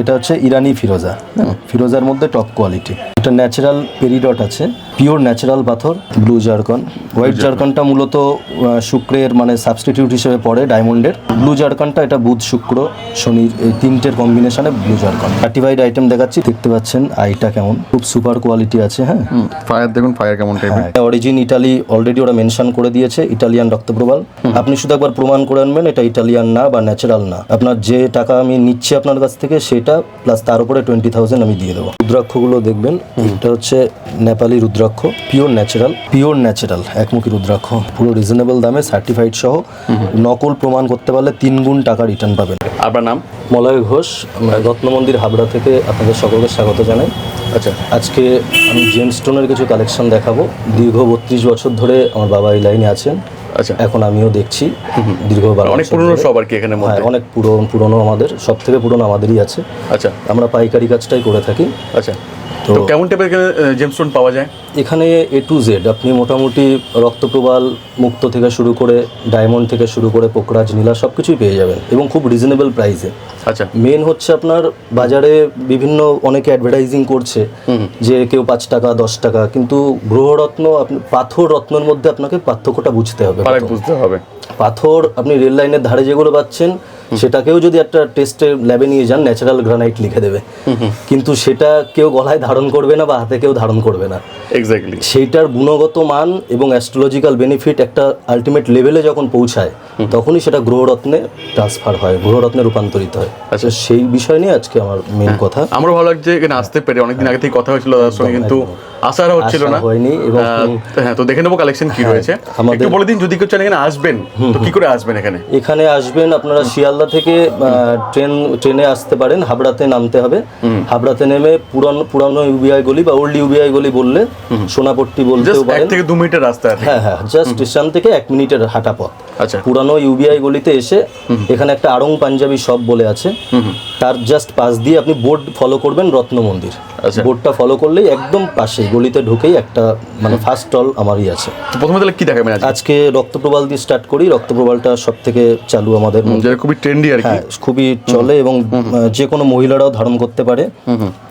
এটা হচ্ছে ইরানি ফিরোজা হ্যাঁ, ফিরোজার মধ্যে টপ কোয়ালিটি এটা ন্যাচারাল পেরিডট আছে পিওর ন্যাচারাল পাথর ব্লু জারকন হোয়াইট জারকনটা মূলত শুক্রের মানে সাবস্টিটিউট হিসেবে পড়ে ডায়মন্ডের। ব্লু জারকনটা এটা বুধ শুক্র শনির এই তিনটের কম্বিনেশনে ব্লু জারকন সার্টিফাইড আইটেম দেখাচ্ছি দেখতে পাচ্ছেন আইটা কেমন। খুব সুপার কোয়ালিটি আছে হ্যাঁ। ফায়ার দেখুন ফায়ার কেমন টাইপের অরিজিন ইটালি অলরেডি ওরা মেনশন করে দিয়েছে ইটালিয়ান রক্তপ্রবাল। আপনি শুধু একবার প্রমাণ করে আনবেন এটা ইটালিয়ান না বা ন্যাচারাল না। আপনার যে টাকা আমি নিচ্ছি আপনার কাছ থেকে সেটা প্লাস তার উপরে টোয়েন্টি থাউজেন্ড আমি দিয়ে দেবো। রুদ্রাক্ষগুলো দেখবেন এটা হচ্ছে Nepali rudraksha pure natural pure natural একমুখী রুদ্রাক্ষ। পুরো রিজনেবল দামে সার্টিফাইড সহ নকল প্রমাণ করতে পারলে তিন গুণ টাকা রিটার্ন পাবেন। আপনার নাম? মলয় ঘোষ রত্ন মন্দির হাবড়া থেকে আপনাদের সকলকে স্বাগত জানাই। আচ্ছা। আজকে আমি জেমস স্টোনের কিছু কালেকশন দেখাবো। দীর্ঘ বত্রিশ বছর ধরে আমার বাবা এই লাইনে আছেন। আচ্ছা। এখন আমিও দেখছি দীর্ঘবার অনেক পুরনো। সব আর কি এখানে হ্যাঁ অনেক পুরনো পুরনো আমাদের সব থেকে পুরনো আমাদেরই আছে। আচ্ছা। আমরা পাইকারি কাজটাই করে থাকি। আচ্ছা। তো কেমন টাইপের জেমস্টোন পাওয়া যায়? এখানে এ টু জেড আপনি মোটামুটি রক্তপ্রবাল মুক্ত থেকে শুরু করে ডায়মন্ড থেকে শুরু করে পোকরাজ নীলা সব কিছুই পেয়ে যাবেন এবং খুব রিজনেবল প্রাইসে আচ্ছা। মেন হচ্ছে আপনার বাজারে বিভিন্ন অনেকে অ্যাডভার্টাইজিং করছে যে কেউ পাঁচ টাকা দশ টাকা কিন্তু গ্রহরত্ন আপনি পাথর রত্নের মধ্যে আপনাকে পার্থক্যটা বুঝতে হবে বুঝতে হবে। পাথর আপনি রেল লাইনের ধারে যেগুলো পাচ্ছেন সেটাকেও যদি একটা টেস্টের ল্যাবে নিয়ে যান ন্যাচারাল গ্রানাইট লিখে দেবে। কিন্তু সেটা কেউ গলায় ধারণ করবে না বা হাতে কেউ ধারণ করবে না। এক্স্যাক্টলি সেইটার গুণগত মান এবং অ্যাস্ট্রোলজিক্যাল বেনিফিট একটা আলটিমেট লেভেলে যখন পৌঁছায় তখনই সেটা গ্রহরত্নে ট্রান্সফার হয় গ্রহরত্নে রূপান্তরিত হয়। আচ্ছা। সেই বিষয় নিয়ে আজকে আমার মেন কথা। আমারও ভালো লাগছে এখানে আসতে পেরে। অনেকদিন আগে থেকে কথা হয়েছিল দাদার সঙ্গে কিন্তু আসার হচ্ছিল না। হয়নি এবং হ্যাঁ তো দেখে নেব কালেকশন কি রয়েছে। আমাদের- একটু বলে দিন যদি কেউ চান এখানে আসবেন তো কি করে আসবেন এখানে? এখানে আসবেন আপনারা শিয়ালদা থেকে ট্রেন ট্রেনে আসতে পারেন। হাবড়াতে নামতে হবে। হাবড়াতে নেমে পুরানো পুরানো ইউবিআই গলি বা ওল্ড ইউবিআই গলি বললে সোনাপট্টি বলতেও পারেন। থেকে দু মিনিটের রাস্তা হ্যাঁ হ্যাঁ জাস্ট স্টেশন থেকে এক মিনিটের হাঁটা পথ। আচ্ছা। পুরানো ইউবিআই গলিতে এসে এখানে একটা আড়ং পাঞ্জাবি শপ বলে আছে। তার জাস্ট পাশ দিয়ে আপনি বোর্ড ফলো করবেন রত্ন মন্দির। আচ্ছা। বোর্ডটা ফলো করলেই একদম পাশে গলিতে ঢুকেই একটা মানে ফার্স্ট স্টল আমারই আছে। প্রথমে তাহলে কি দেখাবেন আজকে? আজকে রক্তপ্রবাল দিয়ে স্টার্ট করি। রক্তপ্রবালটা সব থেকে চালু আমাদের। খুবই ট্রেন্ডি আর কি। হ্যাঁ খুবই চলে এবং যে কোনো মহিলারাও ধারণ করতে পারে।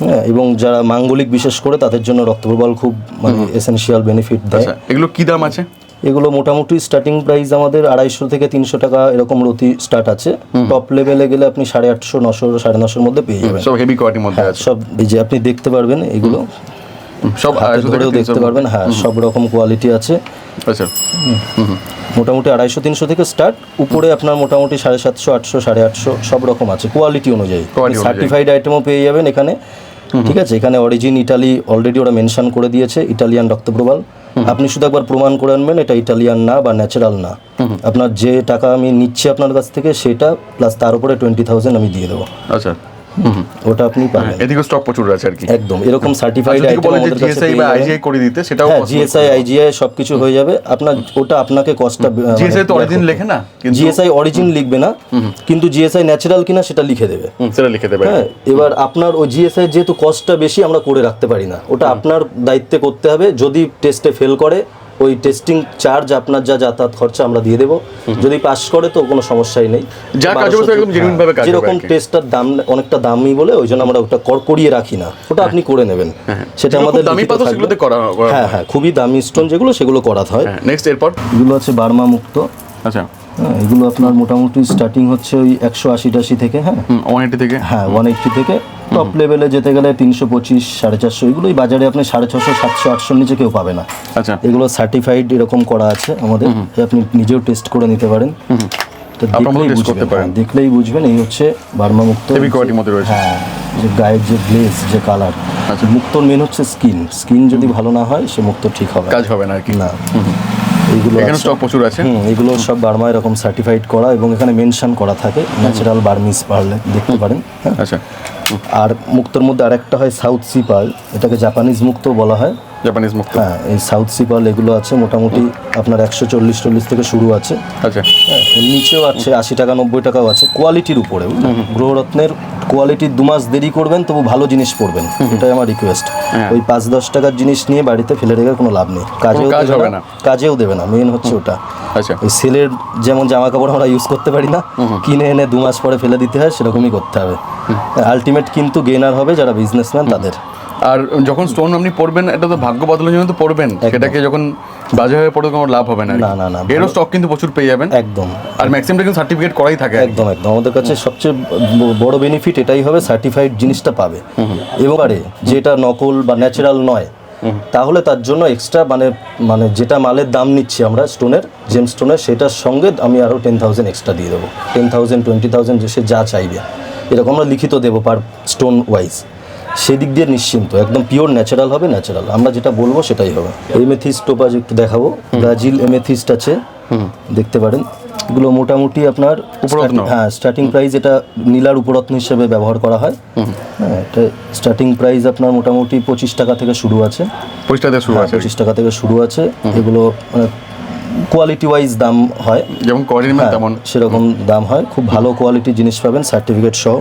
হ্যাঁ, এবং যারা মাঙ্গলিক বিশেষ করে তাদের জন্য রক্তপ্রবাল খুব মানে এসেনশিয়াল বেনিফিট দেয়। আচ্ছা এগুলো কি দাম আছে? এগুলো মোটামুটি স্টার্টিং প্রাইস আমাদের আড়াইশো থেকে তিনশো টাকা এরকম রতি স্টার্ট আছে। টপ লেভেলে গেলে আপনি সাড়ে আটশো নশো সাড়ে নশোর মধ্যে পেয়ে যাবেন। সব হেভি কোয়ালিটির মধ্যে আছে। সব যে আপনি দেখতে পারবেন এগুলো। সব ধরেও দেখতে পারবেন হ্যাঁ সব রকম কোয়ালিটি আছে। আচ্ছা। মোটামুটি আড়াইশো তিনশো থেকে স্টার্ট উপরে আপনার মোটামুটি সাড়ে সাতশো আটশো সাড়ে আটশো সব রকম আছে। কোয়ালিটি অনুযায়ী। সার্টিফাইড আইটেমও পেয়ে যাবেন এখানে। ঠিক আছে? এখানে অরিজিন ইটালি অলরেডি ওরা মেনশন করে দিয়েছে ইটালিয়ান রক্ত প্রবাল আপনি শুধু একবার প্রমাণ করে আনবেন এটা ইটালিয়ান না বা ন্যাচারাল না। আপনার যে টাকা আমি নিচ্ছি আপনার কাছ থেকে সেটা প্লাস তার উপরে টোয়েন্টি থাউজেন্ড আমি দিয়ে দেবো। আচ্ছা। ওটা আপনি পাবেন। এদিকে স্টক প্রচুর আছে আর কি। একদম এরকম সার্টিফাইড আইটেম আমাদের কাছে জিএসআই বা আইজিআই করে দিতে সেটাও হ্যাঁ জিএসআই আইজিআই সব কিছু হয়ে যাবে। আপনার ওটা আপনাকে কস্টটা জিএসআই তো অরিজিন লেখে না কিন্তু জিএসআই অরিজিন লিখবে না কিন্তু জিএসআই ন্যাচারাল কিনা সেটা লিখে দেবে। সেটা লিখে দেবে। হ্যাঁ এবার আপনার ওই জিএসআই যেহেতু কস্টটা বেশি আমরা করে রাখতে পারি না। ওটা আপনার দায়িত্বে করতে হবে। যদি টেস্টে ফেল করে ওই টেস্টিং চার্জ আপনার যা যাতায়াত খরচা আমরা দিয়ে দেবো। যদি পাস করে তো কোনো সমস্যাই নেই। যেরকম টেস্টটার দাম অনেকটা দামি বলে ওই জন্য আমরা ওটা কর করিয়ে রাখি না। ওটা আপনি করে নেবেন। সেটা আমাদের থাকবে। সেগুলোতে করা করা- হ্যাঁ হ্যাঁ খুবই দামি স্টোন যেগুলো সেগুলো করাতে হয়। হ্যাঁ নেক্সট এরপর? এগুলো আছে বার্মা মুক্ত। আচ্ছা। হ্যাঁ এগুলো আপনার মোটামুটি স্টার্টিং হচ্ছে ওই একশো আশি টাশি থেকে হ্যাঁ? ওয়ান এইটি থেকে। হ্যাঁ ওয়ান এইটটি থেকে। টপ লেভেলে যেতে গেলে তিনশো পঁচিশ সাড়ে চারশো এগুলোই বাজারে আপনি সাড়ে ছশো সাতশো আটশোর নিচে কেউ পাবে না। আচ্ছা। এগুলো সার্টিফাইড এরকম করা আছে আমাদের আপনি নিজেও টেস্ট করে নিতে পারেন। তো দেখলেই বুঝবেন। হ্যাঁ, দেখলেই বুঝবেন। এই হচ্ছে বার্মা মুক্ত হ্যাঁ যে গায়ের যে গ্লেজ যে কালার আচ্ছা। মুক্তর মেন হচ্ছে স্কিন স্কিন যদি ভালো না হয় সে মুক্ত ঠিক হবে কাজ হবে না আর কি। না। এইগুলো এখানে। স্টক প্রচুর আছে। হুম এগুলো সব বার্মা এরকম সার্টিফাইড করা এবং এখানে মেনশন করা থাকে ন্যাচারাল বার্মিস পারলে দেখতে পারেন হ্যাঁ। আচ্ছা। আর মুক্তর মধ্যে আরেকটা হয় সাউথ সি পার্ল এটাকে জাপানিজ মুক্ত বলা হয়। জাপানিজ মুক্ত। হ্যাঁ এই সাউথ সি পার্ল এগুলো আছে মোটামুটি আপনার একশো চল্লিশ চল্লিশ থেকে শুরু আছে। আচ্ছা। হ্যাঁ নিচেও আছে আশি টাকা নব্বই টাকাও আছে কোয়ালিটির উপরে গ্রহরত্নের কোয়ালিটি দু মাস দেরি করবেন তবু ভালো জিনিস পড়বেন এটাই আমার রিকোয়েস্ট হ্যাঁ। ওই পাঁচ দশ টাকার জিনিস নিয়ে বাড়িতে ফেলে রেখে কোনো লাভ নেই। কাজেও কাজ দেবে হবে না না। কাজেও দেবে না মেন হচ্ছে ওটা। আচ্ছা। ওই সেলের যেমন জামা কাপড় আমরা ইউজ করতে পারি না কিনে এনে দু মাস পরে ফেলে দিতে হয় সেরকমই করতে হবে। আলটিমেট কিন্তু গেনার হবে যারা বিজনেসম্যান তাদের। আর যখন স্টোন আপনি পড়বেন এটা তো ভাগ্য বদলের জন্য তো পড়বেন। সেটাকে যখন বাজে হয়ে পড়ে কোনো লাভ হবে না না, না, না, এরও স্টক কিন্তু প্রচুর পেয়ে যাবেন। একদম। আর ম্যাক্সিমামটা কিন্তু সার্টিফিকেট করাই থাকে একদম একদম। আমাদের কাছে সবচেয়ে বড় বেনিফিট এটাই হবে সার্টিফাইড জিনিসটা পাবে। এবারে যেটা নকল বা ন্যাচারাল নয় তাহলে তার জন্য এক্সট্রা মানে মানে যেটা মালের দাম নিচ্ছি আমরা স্টোনের জেম স্টোনের সেটার সঙ্গে আমি আরও টেন থাউজেন্ড এক্সট্রা দিয়ে দেবো। টেন থাউজেন্ড টোয়েন্টি থাউজেন্ড সে যা চাইবে। এরকম আমরা লিখিত দেবো পার স্টোন ওয়াইজ সেদিক দিয়ে নিশ্চিন্ত একদম পিওর ন্যাচারাল হবে ন্যাচারাল আমরা যেটা বলব সেটাই হবে। এমেথিস্ট টোপাজ একটু দেখাবো। ব্রাজিল এমেথিস্ট আছে। দেখতে পারেন। এগুলো মোটামুটি আপনার। হ্যাঁ স্টার্টিং প্রাইস এটা নীলার উপরত্ন হিসেবে ব্যবহার করা হয়। হ্যাঁ এটা স্টার্টিং প্রাইস আপনার মোটামুটি পঁচিশ টাকা থেকে শুরু আছে। পরিষ্কার দিয়ে শুরু আছে। পঁচিশ টাকা থেকে শুরু আছে। এগুলো মানে কোয়ালিটি ওয়াইজ দাম হয়। যেমন কোয়ালিটি হ্যাঁ, তেমন। সেরকম দাম হয়। খুব ভালো কোয়ালিটির জিনিস পাবেন সার্টিফিকেট সহ।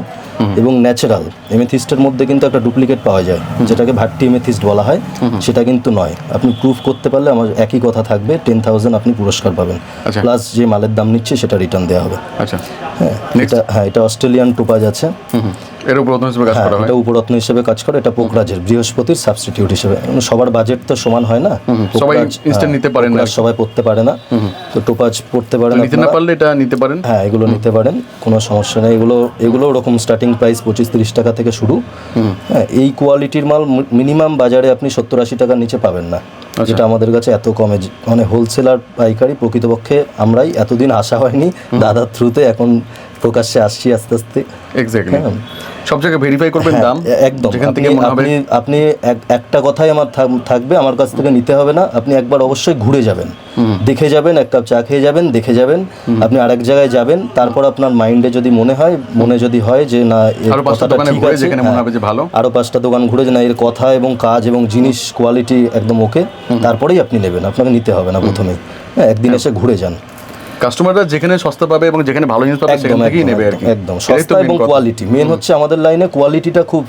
এবং ন্যাচারাল এমেথিস্টের মধ্যে কিন্তু একটা ডুপ্লিকেট পাওয়া যায়। যেটাকে ভাট্টি এমেথিস্ট বলা হয় সেটা কিন্তু নয়। আপনি প্রুফ করতে পারলে আমার একই কথা থাকবে টেন থাউজেন্ড আপনি পুরস্কার পাবেন। আচ্ছা। প্লাস যে মালের দাম নিচ্ছে সেটা রিটার্ন দেওয়া হবে। আচ্ছা। হ্যাঁ এটা হ্যাঁ এটা অস্ট্রেলিয়ান টোপাজ আছে। এর উপর নতুন হিসেবে কাজ হ্যাঁ করা হয়। এটা উপরত্ন হিসেবে কাজ করে এটা পোকরাজের বৃহস্পতির সাবস্টিটিউট হিসেবে। সবার বাজেট তো সমান হয় না। সবাই হ্যাঁ, নিতে পারেন না। সবাই পড়তে পারে না। তো টোপাজ পড়তে পারেন নিতে না পারলে এটা নিতে পারেন। হ্যাঁ এগুলো নিতে পারেন কোনো সমস্যা নেই। এগুলো এগুলো ওরকম স্টার্টিং প্রাইস পঁচিশ তিরিশ টাকা থেকে শুরু। হ্যাঁ এই কোয়ালিটির মাল মিনিমাম বাজারে আপনি সত্তর আশি টাকার নিচে পাবেন না। আচ্ছা। যেটা আমাদের কাছে এত কমে মানে হোলসেলার পাইকারি প্রকৃতপক্ষে আমরাই এতদিন আসা হয়নি দাদার থ্রুতে এখন প্রকাশ্যে আসছি আস্তে আস্তে। এক্স্যাক্টলি হ্যাঁ। সব জায়গায় ভেরিফাই করবেন দাম। একদম। যেখান আপনি থেকে মনে হবে আপনি একটা কথাই আমার থাকবে আমার কাছ থেকে নিতে হবে না। আপনি একবার অবশ্যই ঘুরে যাবেন। দেখে যাবেন এক কাপ চা খেয়ে যাবেন দেখে যাবেন। আপনি আরেক জায়গায় যাবেন। তারপর আপনার মাইন্ডে যদি মনে হয় মনে যদি হয় যে না এর আরও পাঁচটা কথাটা ঠিক আছে, যেখানে মনে হ্যাঁ, হবে যে ভালো। আরও পাঁচটা দোকান ঘুরে না এর কথা এবং কাজ এবং জিনিস কোয়ালিটি একদম ওকে তারপরেই আপনি নেবেন। আপনাকে নিতে হবে না প্রথমেই হ্যাঁ একদিন এসে ঘুরে যান। কাস্টমাররা যেখানে সস্তা পাবে এবং যেখানে ভালো জিনিস পাবে সেখান থেকেই নেবে আর কি। একদম। সস্তা এবং কোয়ালিটি মেন হচ্ছে আমাদের লাইনে কোয়ালিটিটা খুব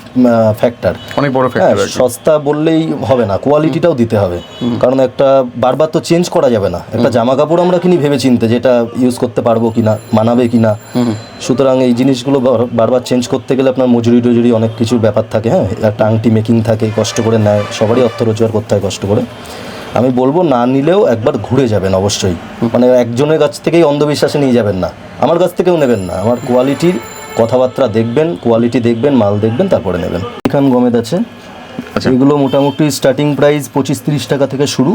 ফ্যাক্টর অনেক বড় ফ্যাক্টর সস্তা বললেই হবে না কোয়ালিটিটাও দিতে হবে। কারণ একটা বারবার তো চেঞ্জ করা যাবে না। একটা জামা কাপড় আমরা কিনি ভেবে চিনতে যেটা ইউজ করতে পারব কিনা মানাবে কিনা। সুতরাং এই জিনিসগুলো বারবার চেঞ্জ করতে গেলে আপনার মজুরি টজুরি অনেক কিছুর ব্যাপার থাকে হ্যাঁ। একটা আংটি মেকিং থাকে কষ্ট করে নেয় সবারই অর্থ রোজগার করতে হয় কষ্ট করে। আমি বলব না নিলেও একবার ঘুরে যাবেন অবশ্যই। মানে একজনের কাছ থেকেই অন্ধবিশ্বাসে নিয়ে যাবেন না। আমার কাছ থেকেও নেবেন না। আমার কোয়ালিটির কথাবার্তা দেখবেন কোয়ালিটি দেখবেন মাল দেখবেন তারপরে নেবেন। এখান গমেদ আছে। আচ্ছা। এগুলো মোটামুটি স্টার্টিং প্রাইস পঁচিশ তিরিশ টাকা থেকে শুরু।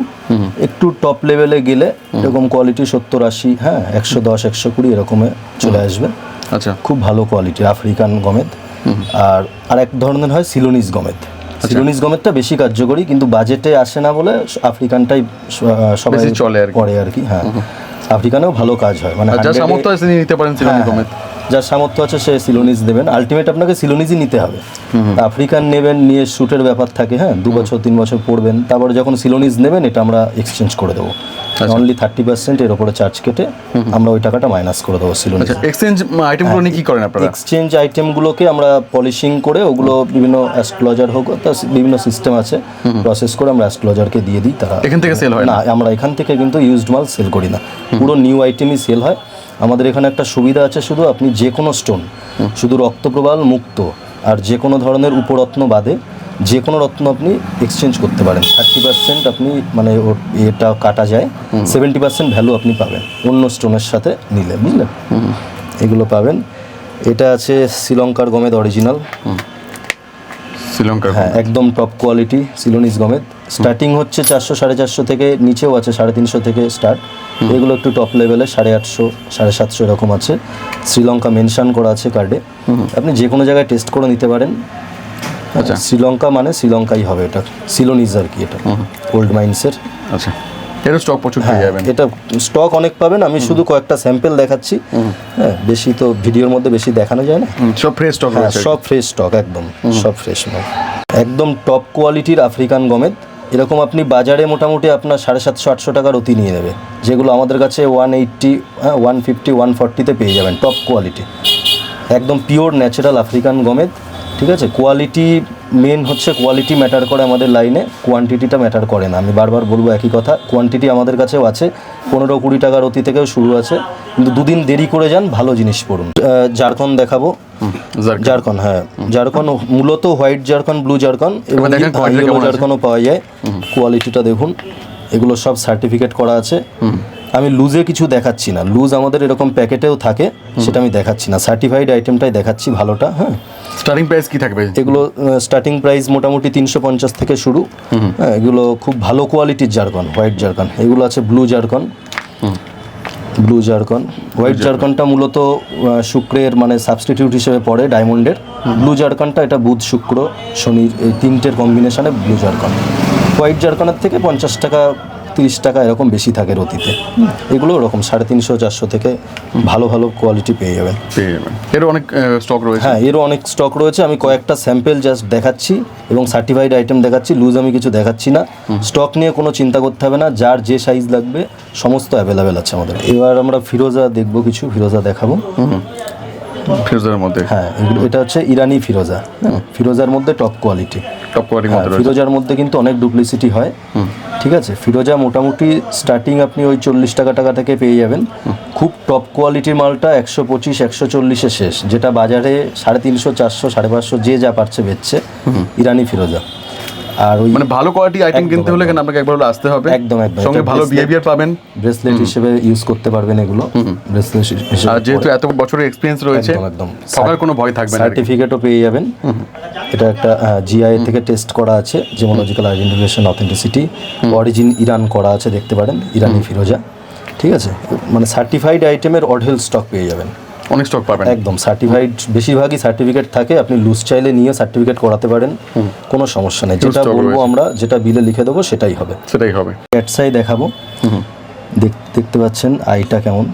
একটু টপ লেভেলে গেলে এরকম কোয়ালিটি সত্তর আশি হ্যাঁ একশো দশ একশো কুড়ি এরকমে চলে আসবে। আচ্ছা। খুব ভালো কোয়ালিটি আফ্রিকান গমেদ আর আর এক ধরনের হয় সিলোনিস গমেদ আচ্ছা। সিলোনিস বেশি কার্যকরী কিন্তু বাজেটে আসে না বলে আফ্রিকানটাই সবাই চলে আর করে আর কি হ্যাঁ আফ্রিকানেও ভালো কাজ হয় মানে আর যার 100 এ- সামর্থ্য আছে নিতে পারেন সিলনি হ্যাঁ, হ্যাঁ। যার সামর্থ্য আছে সে সিলোনিস দেবেন। আলটিমেট আপনাকে সিলোনিসই নিতে হবে। আফ্রিকান নেবেন নিয়ে শ্যুটের ব্যাপার থাকে হ্যাঁ? দু বছর তিন বছর পড়বেন। তারপরে যখন সিলোনিস নেবেন এটা আমরা এক্সচেঞ্জ করে দেবো। আচ্ছা। অনলি থার্টি পার্সেন্ট এর ওপরে চার্জ কেটে আমরা ওই টাকাটা মাইনাস করে দেবো আচ্ছা এক্সচেঞ্জ আইটেমগুলো নিয়ে কি করেন আপনারা? এক্সচেঞ্জ আইটেমগুলোকে আমরা পলিশিং করে ওগুলো বিভিন্ন অ্যাস্ট্রোলজার হোক তার বিভিন্ন সিস্টেম আছে। প্রসেস করে আমরা অ্যাস্ট্রোলজারকে দিয়ে দিই তারা এখান থেকে সেল হয় না? আমরা এখান থেকে কিন্তু ইউজড মাল সেল করি না। পুরো নিউ আইটেমই সেল হয়। আমাদের এখানে একটা সুবিধা আছে শুধু আপনি যে কোনো স্টোন শুধু রক্তপ্রবাল মুক্ত আর যে কোনো ধরনের উপরত্ন বাদে যে কোনো রত্ন আপনি এক্সচেঞ্জ করতে পারেন। থার্টি পার্সেন্ট আপনি মানে ওর এটা কাটা যায় সেভেন্টি পার্সেন্ট ভ্যালু আপনি পাবেন অন্য স্টোনের সাথে নিলে বুঝলেন? এগুলো পাবেন। এটা আছে শ্রীলঙ্কার গমেদ অরিজিনাল শ্রীলঙ্কার হ্যাঁ একদম টপ কোয়ালিটি সিলোনিস গমেদ স্টার্টিং হচ্ছে চারশো সাড়ে চারশো থেকে নিচেও আছে সাড়ে তিনশো থেকে স্টার্ট এগুলো একটু টপ লেভেলে সাড়ে আটশো সাড়ে সাতশো এরকম আছে। শ্রীলঙ্কা মেনশন করা আছে কার্ডে আপনি যে কোনো জায়গায় টেস্ট করে নিতে পারেন। আচ্ছা। শ্রীলঙ্কা মানে শ্রীলঙ্কাই হবে এটা। সিলোনিস আর কি এটা। ওল্ড মাইন্সের আচ্ছা। স্টক প্রচুর পেয়ে যাবেন। এটা স্টক অনেক পাবেন। আমি শুধু কয়েকটা স্যাম্পল দেখাচ্ছি। হ্যাঁ বেশি তো ভিডিওর মধ্যে বেশি দেখানো যায় না। সব ফ্রেশ স্টক হ্যাঁ সব ফ্রেশ স্টক একদম। সব ফ্রেশ একদম টপ কোয়ালিটির আফ্রিকান গমেদ এরকম আপনি বাজারে মোটামুটি আপনার সাড়ে সাতশো, আটশো টাকার অতি নিয়ে নেবে। যেগুলো আমাদের কাছে ওয়ান এইট্টি হ্যাঁ ওয়ান ফিফটি ওয়ান ফর্টিতে পেয়ে যাবেন টপ কোয়ালিটি একদম পিওর ন্যাচারাল আফ্রিকান গমেদ ঠিক আছে? কোয়ালিটি মেন হচ্ছে কোয়ালিটি ম্যাটার করে আমাদের লাইনে কোয়ান্টিটিটা ম্যাটার করে না। আমি বারবার বলব একই কথা কোয়ান্টিটি আমাদের কাছেও আছে পনেরো কুড়ি টাকার অতি থেকেও শুরু আছে কিন্তু দুদিন দেরি করে যান ভালো জিনিস পড়ুন। জারকন দেখাবো। জারকান। হ্যাঁ। জারকন মূলত হোয়াইট জারকন ব্লু জারকন এবং ইয়েলো জারকনও পাওয়া যায়। কোয়ালিটিটা দেখুন এগুলো সব সার্টিফিকেট করা আছে। আমি লুজে কিছু দেখাচ্ছি না। লুজ আমাদের এরকম প্যাকেটেও থাকে সেটা আমি দেখাচ্ছি না। সার্টিফাইড আইটেমটাই দেখাচ্ছি ভালোটা হ্যাঁ। স্টার্টিং প্রাইস কি থাকবে? এগুলো স্টার্টিং প্রাইস মোটামুটি তিনশো পঞ্চাশ থেকে শুরু। হ্যাঁ এগুলো খুব ভালো কোয়ালিটির জারকন হোয়াইট জারকন। এগুলো আছে blue zircon. Blue zircon. White জারকনটা মূলত শুক্রের মানে সাবস্টিটিউট হিসেবে পড়ে ডায়মন্ডের ব্লু জারকনটা এটা বুধ শুক্র শনির এই তিনটের কম্বিনেশনে ব্লু জারকন। হোয়াইট জারকনের থেকে পঞ্চাশ টাকা তিরিশ টাকা এরকম বেশি থাকে রতিতে। এগুলো ওরকম সাড়ে তিনশো চারশো থেকে ভালো ভালো কোয়ালিটি পেয়ে যাবেন। পেয়ে যাবেন। এরও অনেক স্টক রয়েছে? হ্যাঁ এরও অনেক স্টক রয়েছে। আমি কয়েকটা স্যাম্পেল জাস্ট দেখাচ্ছি এবং সার্টিফাইড আইটেম দেখাচ্ছি। লুজ আমি কিছু দেখাচ্ছি না। স্টক নিয়ে কোনো চিন্তা করতে হবে না। যার যে সাইজ লাগবে সমস্ত অ্যাভেলেবেল আছে আমাদের। এবার আমরা ফিরোজা দেখব কিছু ফিরোজা দেখাবো। ফিরোজার মধ্যে। হ্যাঁ এটা হচ্ছে ইরানি ফিরোজা। ফিরোজার মধ্যে টপ কোয়ালিটি টপ কোয়ালিটির হ্যাঁ মধ্যে ফিরোজার মধ্যে কিন্তু অনেক ডুপ্লিসিটি হয়। ঠিক আছে? ফিরোজা মোটামুটি স্টার্টিং আপনি ওই চল্লিশ টাকা টাকা থেকে পেয়ে যাবেন। খুব টপ কোয়ালিটির মালটা একশো পঁচিশ একশো চল্লিশে শেষ যেটা বাজারে সাড়ে তিনশো চারশো সাড়ে পাঁচশো যে যা পারছে বেচছে। ইরানি ফিরোজা। আর ওই মানে ভালো কোয়ালিটি আইটেম কিনতে হলে কেন আপনাকে একবার হলে আসতে হবে। একদম, একদম। সঙ্গে ভালো বিহেভিয়ার পাবেন। ব্রেসলেট হিসেবে ইউজ করতে পারবেন এগুলো। ব্রেসলেট হিসেবে আর যেহেতু এত বছরের এক্সপিরিয়েন্স রয়েছে একদম। ঠকার কোনো ভয় থাকবে না সার্টিফিকেটও পেয়ে যাবেন। এটা একটা জিআই থেকে টেস্ট করা আছে gemological identification authenticity origin Iran করা আছে দেখতে পারেন ইরানি ফিরোজা ঠিক আছে? মানে সার্টিফাইড আইটেমের অঢেল স্টক পেয়ে যাবেন। অনেক স্টক পাবেন। একদম সার্টিফাইড বেশিরভাগই সার্টিফিকেট থাকে আপনি লুজ চাইলে নিয়ে সার্টিফিকেট করাতে পারেন কোনো সমস্যা নেই। যেটা বলব আমরা যেটা বিলে লিখে দেবো সেটাই হবে। সেটাই হবে। ক্যাটসাই দেখাবো। দেখ- দেখতে পাচ্ছেন আইটা কেমন।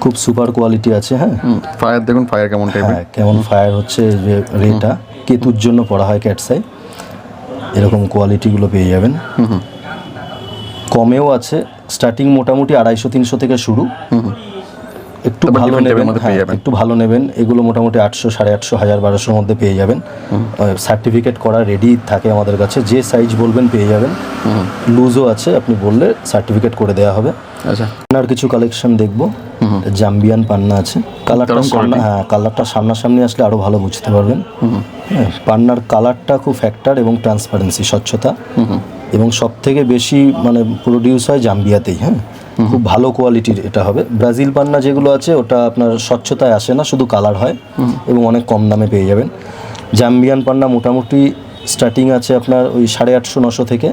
খুব সুপার কোয়ালিটি আছে হ্যাঁ? ফায়ার দেখুন ফায়ার কেমন হ্যাঁ কেমন ফায়ার হচ্ছে রেটা। কেতুর জন্য পড়া হয় ক্যাটসাই এরকম কোয়ালিটিগুলো পেয়ে যাবেন। কমেও আছে। স্টার্টিং মোটামুটি আড়াইশো তিনশো থেকে শুরু। একটু ভালো নেবেন হ্যাঁ একটু ভালো নেবেন। এগুলো মোটামুটি আটশো সাড়ে আটশো হাজার বারোশোর মধ্যে পেয়ে যাবেন। সার্টিফিকেট করা রেডি থাকে আমাদের কাছে। যে সাইজ বলবেন পেয়ে যাবেন। লুজও আছে আপনি বললে সার্টিফিকেট করে দেওয়া হবে। আচ্ছা। পান্নার কিছু কালেকশন দেখব। জাম্বিয়ান পান্না আছে। কালারটা সামনা। হ্যাঁ কালারটা সামনাসামনি আসলে আরও ভালো বুঝতে পারবেন। হ্যাঁ পান্নার কালারটা খুব ফ্যাক্টর এবং ট্রান্সপারেন্সি স্বচ্ছতা। এবং সব থেকে বেশি মানে প্রডিউস হয় জাম্বিয়াতেই হ্যাঁ? খুব ভালো কোয়ালিটির এটা হবে। ব্রাজিল পান্না যেগুলো আছে ওটা আপনার স্বচ্ছতায় আসে না শুধু কালার হয় এবং অনেক কম দামে পেয়ে যাবেন। জাম্বিয়ান পান্না মোটামুটি স্টার্টিং আছে আপনার ওই সাড়ে আটশো নশো থেকে।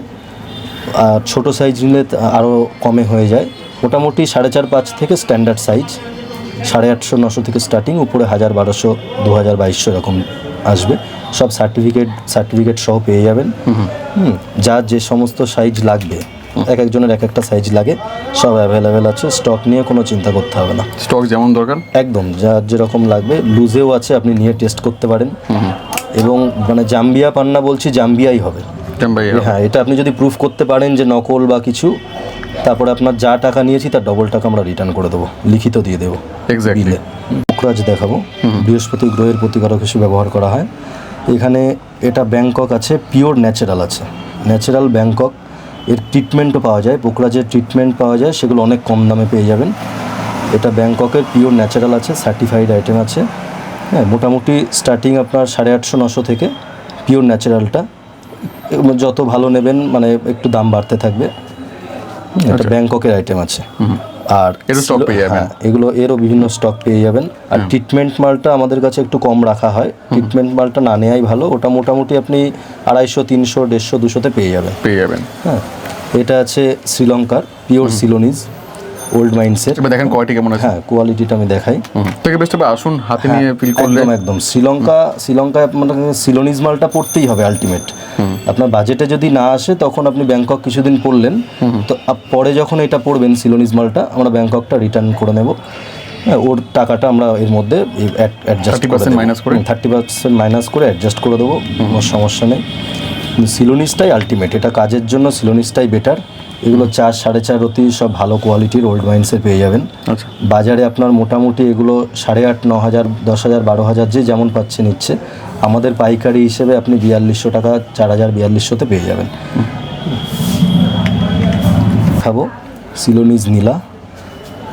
আর ছোটো সাইজ নিলে আরও কমে হয়ে যায়। মোটামুটি সাড়ে চার পাঁচ থেকে স্ট্যান্ডার্ড সাইজ সাড়ে আটশো নশো থেকে স্টার্টিং উপরে হাজার বারোশো দু হাজার বাইশশো এরকম আসবে সব সার্টিফিকেট সার্টিফিকেট সহ পেয়ে যাবেন। হুম যার যে সমস্ত সাইজ লাগবে এক একজনের এক একটা সাইজ লাগে সব অ্যাভেলেবেল আছে স্টক নিয়ে কোনো চিন্তা করতে হবে না। স্টক যেমন দরকার? একদম যার যেরকম লাগবে লুজেও আছে আপনি নিয়ে টেস্ট করতে পারেন। এবং মানে জাম্বিয়া পান্না বলছি জাম্বিয়াই হবে। হ্যাঁ এটা আপনি যদি প্রুফ করতে পারেন যে নকল বা কিছু তারপরে আপনার যা টাকা নিয়েছি তার ডবল টাকা আমরা রিটার্ন করে দেবো লিখিত দিয়ে দেবো এক্স্যাক্টলি বিলে পুকরাজ দেখাবো। বৃহস্পতি গ্রহের প্রতিকারক হিসেবে ব্যবহার করা হয়। এখানে এটা ব্যাংকক আছে পিওর ন্যাচারাল আছে। ন্যাচারাল ব্যাংকক এর ট্রিটমেন্টও পাওয়া যায়। পোকরাজের ট্রিটমেন্ট পাওয়া যায় সেগুলো অনেক কম দামে পেয়ে যাবেন। এটা ব্যাংককের পিওর ন্যাচারাল আছে সার্টিফাইড আইটেম আছে। হ্যাঁ মোটামুটি স্টার্টিং আপনার সাড়ে আটশো নশো থেকে পিওর ন্যাচারালটা যত ভালো নেবেন মানে একটু দাম বাড়তে থাকবে। এটা ব্যাংককের আইটেম আছে। আর পেয়ে যাবেন। হ্যাঁ, এগুলো এরও বিভিন্ন স্টক পেয়ে যাবেন। আর ট্রিটমেন্ট মালটা আমাদের কাছে একটু কম রাখা হয়। ট্রিটমেন্ট মালটা না নেওয়াই ভালো। ওটা মোটামুটি আপনি আড়াইশো তিনশো দেড়শো দুশোতে পেয়ে যাবেন। পেয়ে যাবেন। হ্যাঁ এটা আছে শ্রীলঙ্কার পিওর সিলোনিজ ওল্ড মাইন্ডসের এবার দেখেন কোয়ালিটি কেমন আছে? হ্যাঁ কোয়ালিটিটা আমি দেখাই। থেকে বেস্ট হবে আসুন হাতে নিয়ে ফিল করলে। একদম একদম। শ্রীলঙ্কা শ্রীলঙ্কায় মানে সিলোনিজ মালটা পড়তেই হবে আলটিমেট আপনার বাজেটে যদি না আসে তখন আপনি ব্যাংকক কিছুদিন পড়লেন। তো পরে যখন এটা পড়বেন সিলোনিজ মালটা আমরা ব্যাংককটা রিটার্ন করে নেব। হ্যাঁ ওর টাকাটা আমরা এর মধ্যে অ্যাডজাস্ট 30% minus করে? থার্টি পার্সেন্ট মাইনাস করে অ্যাডজাস্ট করে দেবো। কোনো সমস্যা নেই। সিলোনিসটাই আলটিমেট এটা কাজের জন্য সিলোনিসটাই বেটার এগুলো চার সাড়ে চার রতি সব ভালো কোয়ালিটির ওল্ড মাইন্সের পেয়ে যাবেন। আচ্ছা। বাজারে আপনার মোটামুটি এগুলো সাড়ে আট ন হাজার দশ হাজার বারো হাজার যে যেমন পাচ্ছে নিচ্ছে আমাদের পাইকারি হিসেবে আপনি বিয়াল্লিশশো টাকা চার হাজার বিয়াল্লিশশোতে পেয়ে যাবেন। খাব। সিলোনিজ নীলা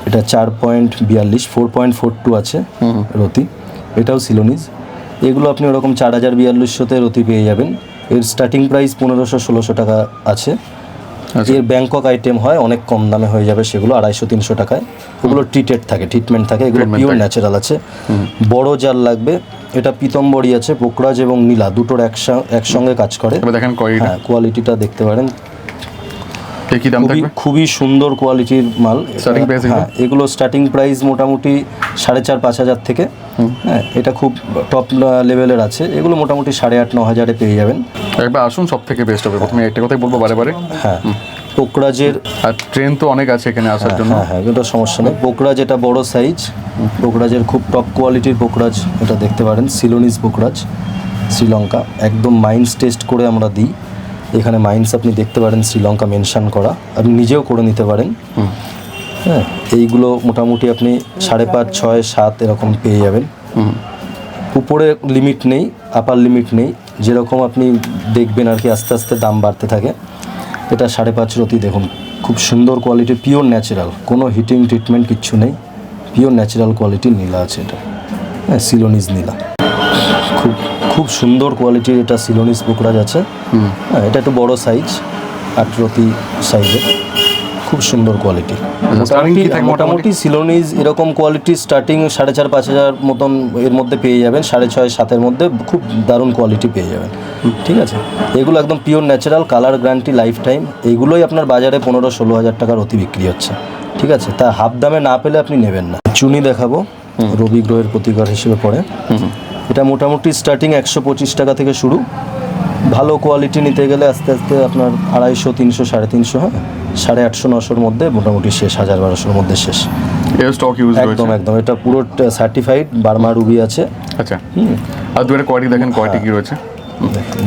এটা চার পয়েন্ট বিয়াল্লিশ ফোর পয়েন্ট ফোর টু আছে রতি। এটাও সিলোনিজ এগুলো আপনি ওরকম চার হাজার বিয়াল্লিশশোতে রতি পেয়ে যাবেন। এর স্টার্টিং প্রাইস পনেরোশো ষোলোশো টাকা আছে। এর ব্যাংকক আইটেম হয় অনেক কম দামে হয়ে যাবে সেগুলো আড়াইশো তিনশো টাকায়। ওগুলো ট্রিটেড থাকে ট্রিটমেন্ট থাকে এগুলো পিওর ন্যাচারাল আছে। বড় জাল লাগবে এটা পিতম্বরী আছে পোকরাজ এবং নীলা দুটোর একসঙ্গে কাজ করে। দেখেন হ্যাঁ কোয়ালিটিটা দেখতে পারেন। কি দাম খুবই থাকবে? খুবই সুন্দর কোয়ালিটির মাল। Price হ্যাঁ এগুলো স্টার্টিং প্রাইস মোটামুটি সাড়ে চার পাঁচ হাজার থেকে। হ্যাঁ এটা খুব টপ লেভেলের আছে। এগুলো মোটামুটি সাড়ে আট ন হাজারে পেয়ে যাবেন। একবার আসুন সব থেকে বেস্ট হবে। প্রথমে একটা কথাই বলব বারে বারে। হ্যাঁ পোকরাজের আর ট্রেন তো অনেক আছে এখানে আসার জন্য। হ্যাঁ হ্যাঁ এটা সমস্যা নেই। পোকরাজ এটা বড় সাইজ পোকরাজের খুব টপ কোয়ালিটির পোকরাজ এটা দেখতে পারেন। সিলোনিজ পোকরাজ শ্রীলঙ্কা। একদম মাইন্স টেস্ট করে আমরা দিই। এখানে মাইন্স আপনি দেখতে পারেন শ্রীলঙ্কা মেনশন করা। আপনি নিজেও করে নিতে পারেন। হ্যাঁ এইগুলো মোটামুটি আপনি সাড়ে পাঁচ ছয় সাত এরকম পেয়ে যাবেন। উপরে লিমিট নেই আপার লিমিট নেই। যেরকম আপনি দেখবেন আর কি আস্তে আস্তে দাম বাড়তে থাকে। এটা সাড়ে পাঁচ রতি দেখুন। খুব সুন্দর কোয়ালিটি পিওর ন্যাচারাল কোনো হিটিং ট্রিটমেন্ট কিচ্ছু নেই। পিওর ন্যাচারাল কোয়ালিটির নীলা আছে এটা। হ্যাঁ সিলোনিজ নীলা। খুব খুব সুন্দর কোয়ালিটির এটা সিলোনিজ বুকরাজ আছে। হ্যাঁ এটা একটু বড় সাইজ আট রতি সাইজের খুব সুন্দর কোয়ালিটি starting কি থাকে মোটামুটি? সিলোনিজ এরকম কোয়ালিটি স্টার্টিং সাড়ে চার পাঁচ হাজার মতন এর মধ্যে পেয়ে যাবেন। সাড়ে ছয় সাতের মধ্যে খুব দারুণ কোয়ালিটি পেয়ে যাবেন। ঠিক আছে? এগুলো একদম pure natural colour guarantee life time এগুলোই আপনার বাজারে পনেরো ষোলো হাজার টাকার অতি বিক্রি হচ্ছে। ঠিক আছে? তা হাফ দামে না পেলে আপনি নেবেন না। চুনি দেখাবো। রবি গ্রহের প্রতিকার হিসেবে পড়ে। এটা মোটামুটি স্টার্টিং একশো পঁচিশ টাকা থেকে শুরু। ভালো কোয়ালিটি নিতে গেলে আস্তে আস্তে আপনার আড়াইশো তিনশো সাড়ে তিনশো হ্যাঁ? সাড়ে আটশো নশোর মধ্যে মোটামুটি শেষ হাজার বারোশোর মধ্যে শেষ। স্টক ইউজ একদম একদম। এটা পুরো সার্টিফাইড বার্মা রুবি আছে। আচ্ছা। আর দুটো কোয়ালিটি দেখেন কোয়ালিটি কি রয়েছে?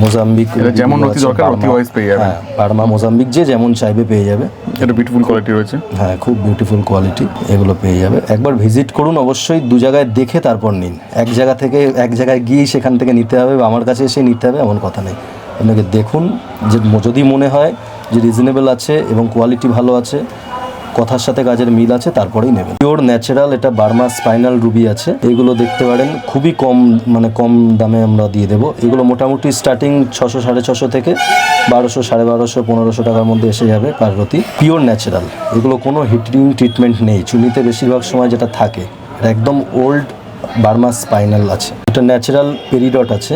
মোজাম্বিক যেমন নথি দরকার, নথি wise পেয়ে যাবেন। হ্যাঁ বার্মা মোজাম্বিক যে যেমন চাইবে পেয়ে যাবে। এটা বিউটিফুল কোয়ালিটি রয়েছে। হ্যাঁ খুব বিউটিফুল কোয়ালিটি এগুলো পেয়ে যাবে। একবার ভিজিট করুন অবশ্যই দু জায়গায় দেখে তারপর নিন। এক জায়গা থেকে এক জায়গায় গিয়েই সেখান থেকে নিতে হবে বা আমার কাছে এসে নিতে হবে এমন কথা নেই। আপনাকে দেখুন যে যদি মনে হয় যে রিজনেবল আছে এবং কোয়ালিটি ভালো আছে কথার সাথে কাজের মিল আছে, তারপরেই নেবেন। পিওর ন্যাচারাল এটা বার্মা স্পাইনাল রুবি আছে। এগুলো দেখতে পারেন, খুবই কম মানে কম দামে আমরা দিয়ে দেবো। এগুলো মোটামুটি স্টার্টিং ছশো, সাড়ে ছশো থেকে বারোশো, সাড়ে বারোশো, পনেরোশো টাকার মধ্যে এসে যাবে পার্বতী পিওর ন্যাচারাল এগুলো কোনো হিটিং ট্রিটমেন্ট নেই। চুনিতে বেশিরভাগ সময় যেটা থাকে একদম ওল্ড বার্মা স্পাইনাল আছে। এটা ন্যাচারাল পেরিডট আছে।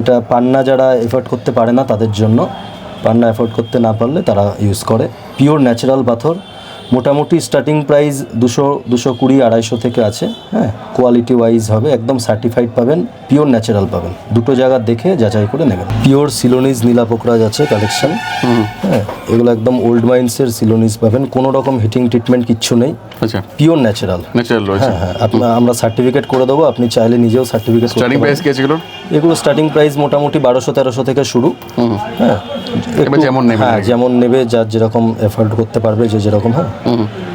এটা পান্না যারা এফোর্ড করতে পারে না তাদের জন্য। পান্না অ্যাফোর্ড করতে না পারলে তারা ইউজ করে। পিওর ন্যাচারাল পাথর। মোটামুটি স্টার্টিং প্রাইস দুশো দুশো কুড়ি আড়াইশো থেকে আছে। হ্যাঁ কোয়ালিটি ওয়াইজ হবে একদম সার্টিফাইড পাবেন পিওর ন্যাচারাল পাবেন। দুটো জায়গা দেখে যাচাই করে নেবেন। পিওর সিলোনিজ নীলা পোকরাজ আছে কালেকশন হ্যাঁ এগুলো একদম ওল্ড মাইন্সের সিলোনিজ পাবেন। কোনো রকম হিটিং ট্রিটমেন্ট কিচ্ছু নেই। আচ্ছা। পিওর ন্যাচারাল ন্যাচারাল হ্যাঁ হ্যাঁ আমরা সার্টিফিকেট করে দেবো আপনি চাইলে নিজেও সার্টিফিকেট স্টার্টিং প্রাইস কি আছে এগুলো স্টার্টিং প্রাইস মোটামুটি বারোশো তেরোশো থেকে শুরু। হ্যাঁ। যেমন নেবে হ্যাঁ যেমন নেবে যার যেরকম এফোর্ড করতে পারবে যে যেরকম হ্যাঁ।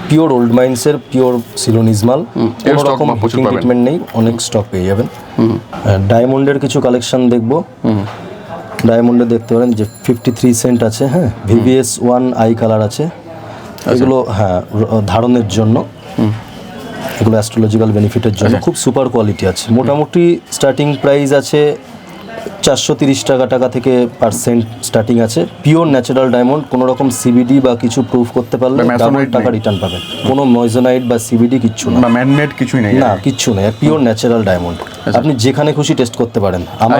পিওর ওল্ড মাইন্সের পিওর সিলোনিজমাল কোনো রকম। ট্রিটমেন্ট নেই অনেক স্টক পেয়ে যাবেন। ডায়মন্ডের কিছু কালেকশন দেখব। ডায়মন্ডে দেখতে পারেন যে ফিফটি থ্রি সেন্ট আছে হ্যাঁ। ভিভিএস ওয়ান আই কালার আছে। এগুলো হ্যাঁ ধারণের জন্য। এগুলো অ্যাস্ট্রোলজিক্যাল বেনিফিটের জন্য। খুব সুপার কোয়ালিটি আছে। মোটামুটি স্টার্টিং প্রাইস আছে চারশো তিরিশ টাকা টাকা থেকে পার্সেন্ট স্টার্টিং আছে। পিওর ন্যাচারাল ডায়মন্ড কোনো রকম সিবিডি বা কিছু প্রুফ করতে পারলে ডাবল টাকা রিটার্ন পাবেন কোনো ময়জোনাইট বা সিবিডি কিচ্ছু না। ম্যানমেড কিছুই নেই। না কিচ্ছু নেই। পিওর ন্যাচারাল ডায়মন্ড আপনি যেখানে খুশি টেস্ট করতে পারেন। আমার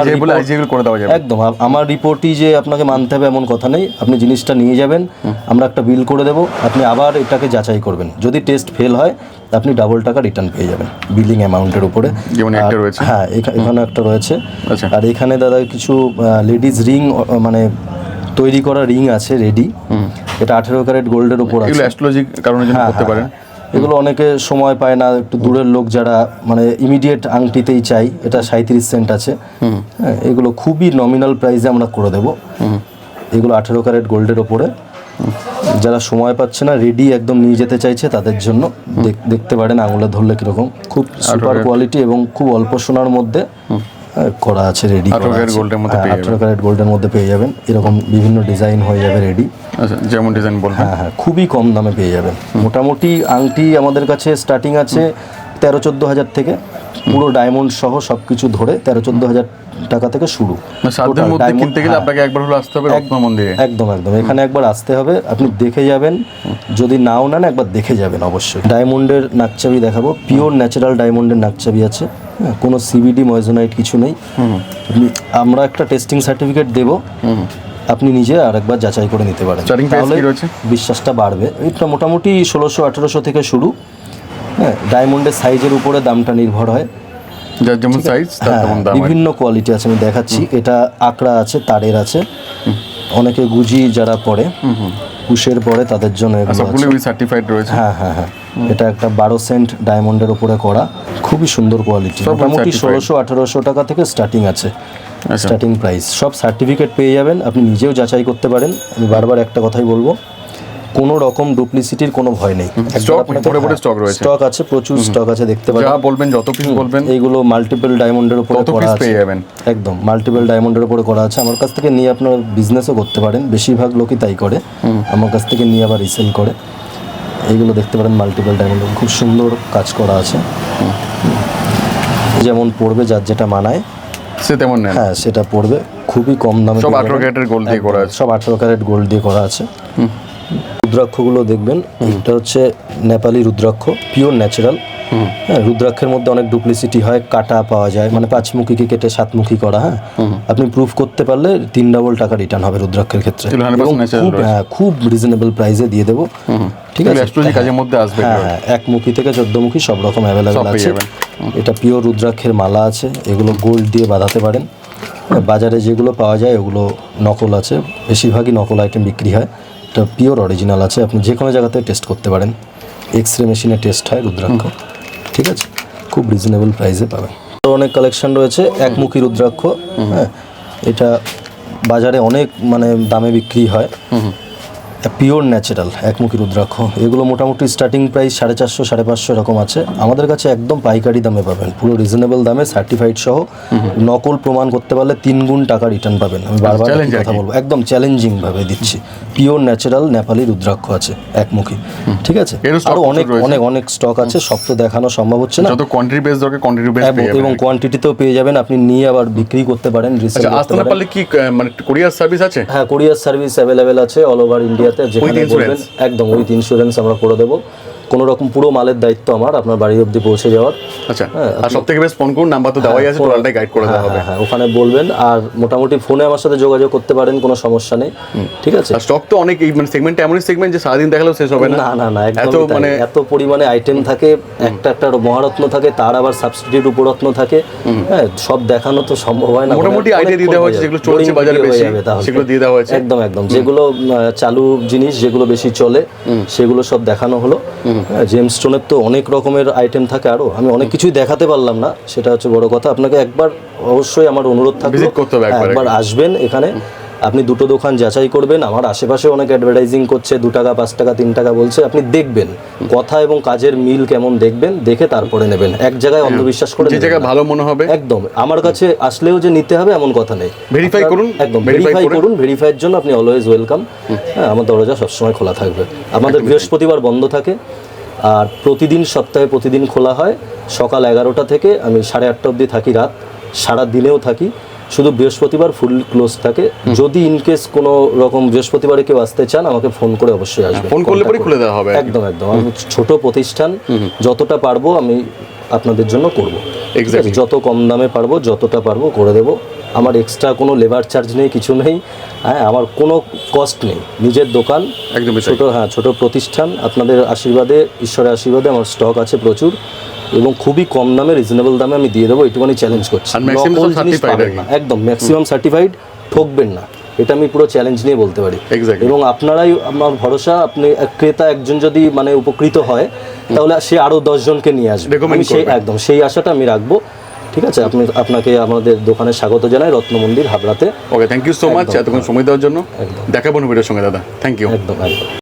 করে দেওয়া যাবে। একদম। আমার রিপোর্টই যে আপনাকে মানতে হবে এমন কথা নেই। আপনি জিনিসটা নিয়ে যাবেন। আমরা একটা বিল করে দেবো। আপনি আবার এটাকে যাচাই করবেন। যদি টেস্ট ফেল হয় আপনি ডাবল টাকা রিটার্ন পেয়ে যাবেন বিলিং অ্যামাউন্টের উপরে। যেমন একটা রয়েছে। হ্যাঁ এখা- এখানে একটা রয়েছে। আচ্ছা। আর এখানে দাদা কিছু লেডিস রিং মানে তৈরি করা রিং আছে রেডি এটা আঠেরো ক্যারেট গোল্ডের উপর আছে। এগুলো অ্যাস্ট্রোলজি কারণের জন্য হ্যাঁ, করতে হ্যাঁ, পারেন। হ্যাঁ। এগুলো অনেকে সময় পায় না একটু দূরের লোক যারা মানে ইমিডিয়েট আংটিতেই চাই এটা সাঁত্রিশ সেন্ট আছে। এগুলো খুবই নমিনাল প্রাইসে আমরা করে দেবো। এগুলো আঠেরো ক্যারেট গোল্ডের ওপরে যারা সময় পাচ্ছে না রেডি একদম নিয়ে যেতে চাইছে তাদের জন্য দেখ- দেখতে পারেন আঙুলে ধরলে কীরকম। খুব সুপার কোয়ালিটি এবং খুব অল্প সোনার মধ্যে করা আছে রেডি আঠারো ক্যারেট গোল্ডের মধ্যে পেয়ে আঠারো ক্যারেট গোল্ডের মধ্যে পেয়ে যাবেন। এরকম বিভিন্ন ডিজাইন হয়ে যাবে রেডি আচ্ছা যেমন ডিজাইন বলবেন। হ্যাঁ হ্যাঁ খুবই কম দামে পেয়ে যাবেন। মোটামুটি আংটি আমাদের কাছে স্টার্টিং আছে তেরো চোদ্দ হাজার থেকে। পুরো ডায়মন্ড সহ সব কিছু ধরে তেরো চোদ্দ হাজার টাকা থেকে শুরু। মানে সাধ্যের মধ্যে কিনতে গেলে হ্যাঁ। আপনাকে একবার হলো আসতে হবে রত্ন মন্দিরে একদম একদম। এখানে একবার আসতে হবে। আপনি দেখে যাবেন। যদি নাও নেন একবার দেখে যাবেন অবশ্যই। ডায়মন্ডের নাকচাবি দেখাবো। পিওর ন্যাচারাল ডায়মন্ডের নাকচাবি আছে। হ্যাঁ, কোনো সিবিডি ময়জোনাইট কিছু নেই। আমরা একটা টেস্টিং সার্টিফিকেট দেব। আপনি নিজে আরেকবার যাচাই করে নিতে পারেন। তাহলে বিশ্বাসটা বাড়বে। এটা মোটামুটি ষোলোশো আঠেরোশো থেকে শুরু। হ্যাঁ ডায়মন্ডের সাইজের উপরে দামটা নির্ভর হয়। যার যেমন সাইজ হ্যাঁ। বিভিন্ন কোয়ালিটি আছে আমি দেখাচ্ছি। এটা আকড়া আছে তারের আছে। অনেকে গুজি যারা পরে কুশের পরে তাদের জন্য সবগুলো সার্টিফাইড রয়েছে? হ্যাঁ হ্যাঁ হ্যাঁ। এটা একটা বারো সেন্ট ডায়মন্ডের উপরে করা। খুবই সুন্দর কোয়ালিটি মোটামুটি ষোলোশো আঠারোশো টাকা থেকে স্টার্টিং আছে। আচ্ছা। স্টার্টিং প্রাইস সব সার্টিফিকেট পেয়ে যাবেন। আপনি নিজেও যাচাই করতে পারেন। আমি বারবার একটা কথাই বলব। কোনো রকম ডুপ্লিসিটির কোনো ভয় নেই। stock রয়েছে। স্টক আছে প্রচুর স্টক আছে দেখতে পারেন যা বলবেন যত পিস বলবেন এইগুলো মাল্টিপল ডায়মন্ডের উপরে করা আছে। যাবেন। একদম মাল্টিপল ডায়মন্ডের উপরে করা আছে। আমার কাছ থেকে নিয়ে আপনার বিজনেসও করতে পারেন বেশিরভাগ লোকই তাই করে। আমার কাছ থেকে নিয়ে আবার রিসেল করে। এইগুলো দেখতে পারেন মাল্টিপল ডায়মন্ড খুব সুন্দর কাজ করা আছে। যেমন পড়বে যার যেটা মানায়। সে তেমন নেন হ্যাঁ সেটা পড়বে। খুবই কম দামে সব আঠারো যাবেন। ক্যারেটের গোল্ড দিয়ে করা আছে। সব আঠারো ক্যারেট গোল্ড দিয়ে করা আছে। রুদ্রাক্ষগুলো দেখবেন এটা হচ্ছে নেপালি রুদ্রাক্ষ পিওর ন্যাচারাল হ্যাঁ রুদ্রাক্ষের মধ্যে অনেক ডুপ্লিসিটি হয় কাটা পাওয়া যায় মানে পাঁচমুখীকে কেটে সাতমুখী করা হ্যাঁ? আপনি প্রুফ করতে পারলে তিন ডাবল টাকা রিটার্ন হবে রুদ্রাক্ষের ক্ষেত্রে। এবং খুব হ্যাঁ খুব রিজনেবল প্রাইসে দিয়ে দেবো। ঠিক আছে? কাজের মধ্যে আসবে হ্যাঁ হ্যাঁ একমুখী থেকে চোদ্দমুখী সব রকম অ্যাভেলেবেল আছে। এটা পিওর রুদ্রাক্ষের মালা আছে এগুলো গোল্ড দিয়ে বাঁধাতে পারেন। হ্যাঁ, বাজারে যেগুলো পাওয়া যায় ওগুলো নকল আছে। বেশিরভাগই নকল আইটেম বিক্রি হয়। এটা পিওর অরিজিনাল আছে আপনি যে কোনো জায়গাতে টেস্ট করতে পারেন। এক্স রে মেশিনে টেস্ট হয় রুদ্রাক্ষ। ঠিক আছে? খুব রিজনেবল প্রাইসে পাবেন। তো অনেক কালেকশন রয়েছে একমুখী রুদ্রাক্ষ হ্যাঁ? এটা বাজারে অনেক মানে দামে বিক্রি হয়। পিওর ন্যাচারাল একমুখী রুদ্রাক্ষ। এগুলো মোটামুটি স্টার্টিং প্রাইস সাড়ে চারশো সাড়ে পাঁচশো এরকম আছে। আমাদের কাছে একদম পাইকারি দামে পাবেন। পুরো রিজনেবল দামে সার্টিফাইড সহ নকল প্রমাণ করতে পারলে তিন গুণ টাকা রিটার্ন পাবেন। আমি বারবার কথা বলব। একদম চ্যালেঞ্জিং ভাবে দিচ্ছি। পিওর ন্যাচারাল নেপালি রুদ্রাক্ষ আছে একমুখী। ঠিক আছে? আরও অনেক অনেক অনেক স্টক আছে। সব তো দেখানো সম্ভব হচ্ছে না। যত কোয়ান্টিটি বেস দরকার কোয়ান্টিটি বেস এবং- কোয়ান্টিটিতেও পেয়ে যাবেন। আপনি নিয়ে আবার বিক্রি করতে পারেন রিসেল আচ্ছা করতে পারেন। কি মানে কোরিয়ার সার্ভিস আছে? হ্যাঁ কোরিয়ার সার্ভিস অ্যাভেলেবেল আছে অল ওভার ইন্ডিয়াতে যেখানে বলবেন একদম উইথ ইন্স্যুরেন্স আমরা করে দেবো। কোনো রকম পুরো মালের দায়িত্ব আমার আপনার বাড়ি অবধি পৌঁছে যাওয়ার। আচ্ছা আর সব থেকে বেশ ফোন করুন নাম্বার তো দেওয়াই আছে টোটালটাই গাইড করে দেওয়া হ্যাঁ হবে। হ্যাঁ, হ্যাঁ ওখানে বলবেন আর মোটামুটি ফোনে আমার সাথে যোগাযোগ করতে পারেন কোনো সমস্যা নেই। ঠিক আছে? আর স্টক তো অনেক এই মানে সেগমেন্ট এমনই সেগমেন্ট যে সারাদিন দেখালেও শেষ হবে না। না না না এত মানে এত পরিমাণে আইটেম থাকে একটা একটা মহারত্ন থাকে তার আবার সাবস্টিটিউট উপরত্ন থাকে। হ্যাঁ সব দেখানো তো সম্ভব হয় না মোটামুটি idea দিয়ে দেওয়া হয়েছে, যেগুলো চলছে বাজারে বেশি, হয়ে। সেগুলো দিয়ে দেওয়া হয়েছে। একদম একদম। যেগুলো চালু জিনিস যেগুলো বেশি চলে সেগুলো সব দেখানো হলো। হ্যাঁ, জেমস স্টোনের তো অনেক রকমের আইটেম থাকে আরও। আমি অনেক কিছুই দেখাতে পারলাম না সেটা হচ্ছে বড় কথা। আপনাকে একবার অবশ্যই আমার অনুরোধ থাকবে একবার। আসবেন এখানে। আপনি দুটো দোকান যাচাই করবেন আমার আশেপাশে অনেক অ্যাডভার্টাইজিং করছে দু টাকা পাঁচ টাকা তিন টাকা বলছে আপনি দেখবেন। কথা এবং কাজের মিল কেমন দেখবেন দেখে তারপরে নেবেন। এক জায়গায় অন্ধবিশ্বাস করে যে জায়গায় ভালো মনে হবে। একদম। আমার কাছে আসলেও যে নিতে হবে এমন কথা নেই। ভেরিফাই করুন, একদম ভেরিফাই করুন ভেরিফাইয়ের জন্য আপনি অলওয়েজ ওয়েলকাম হ্যাঁ আমার দরজা সবসময় খোলা থাকবে। আমাদের বৃহস্পতিবার বন্ধ থাকে। আর প্রতিদিন সপ্তাহে প্রতিদিন খোলা হয়। সকাল এগারোটা থেকে আমি সাড়ে আটটা অবধি থাকি রাত। সারা দিনেও থাকি। শুধু বৃহস্পতিবার ফুল ক্লোজ থাকে। যদি ইনকেস কোনো রকম বৃহস্পতিবারে কেউ আসতে চান আমাকে ফোন করে অবশ্যই আসবে ফোন করলে পরে খুলে দেওয়া হবে একদম একদম। আমি ছোট প্রতিষ্ঠান। যতটা পারব আমি আপনাদের জন্য করব. যত কম দামে পারব যতটা পারব করে দেব। আমার এক্সট্রা কোনো লেবার চার্জ নেই কিছু নেই হ্যাঁ আমার কোনো কস্ট নেই। নিজের দোকান একদমই তাই। ছোট হ্যাঁ ছোট প্রতিষ্ঠান আপনাদের আশীর্বাদে ঈশ্বরের আশীর্বাদে আমার স্টক আছে প্রচুর এবং খুবই কম দামে রিজনেবল দামে আমি দিয়ে দেবো এটুকুনি চ্যালেঞ্জ করছি। একদম। ম্যাক্সিমাম সার্টিফাইড ঠকবেন না। এটা আমি পুরো চ্যালেঞ্জ নিয়ে বলতে পারি। এবং আপনারাই আমার ভরসা আপনি ক্রেতা একজন যদি মানে উপকৃত হয় তাহলে সে আরও দশজনকে নিয়ে আসবে। সেই একদম সেই আশাটা আমি রাখব। ঠিক আছে? আপনি আপনাকে আমাদের দোকানে স্বাগত জানাই Ratnamandir হাবড়াতে। Okay thank you so much এতক্ষণ সময় দেওয়ার জন্য। দেখাবো ভিডিওর সঙ্গে দাদা। থ্যাংক ইউ একদম একদম।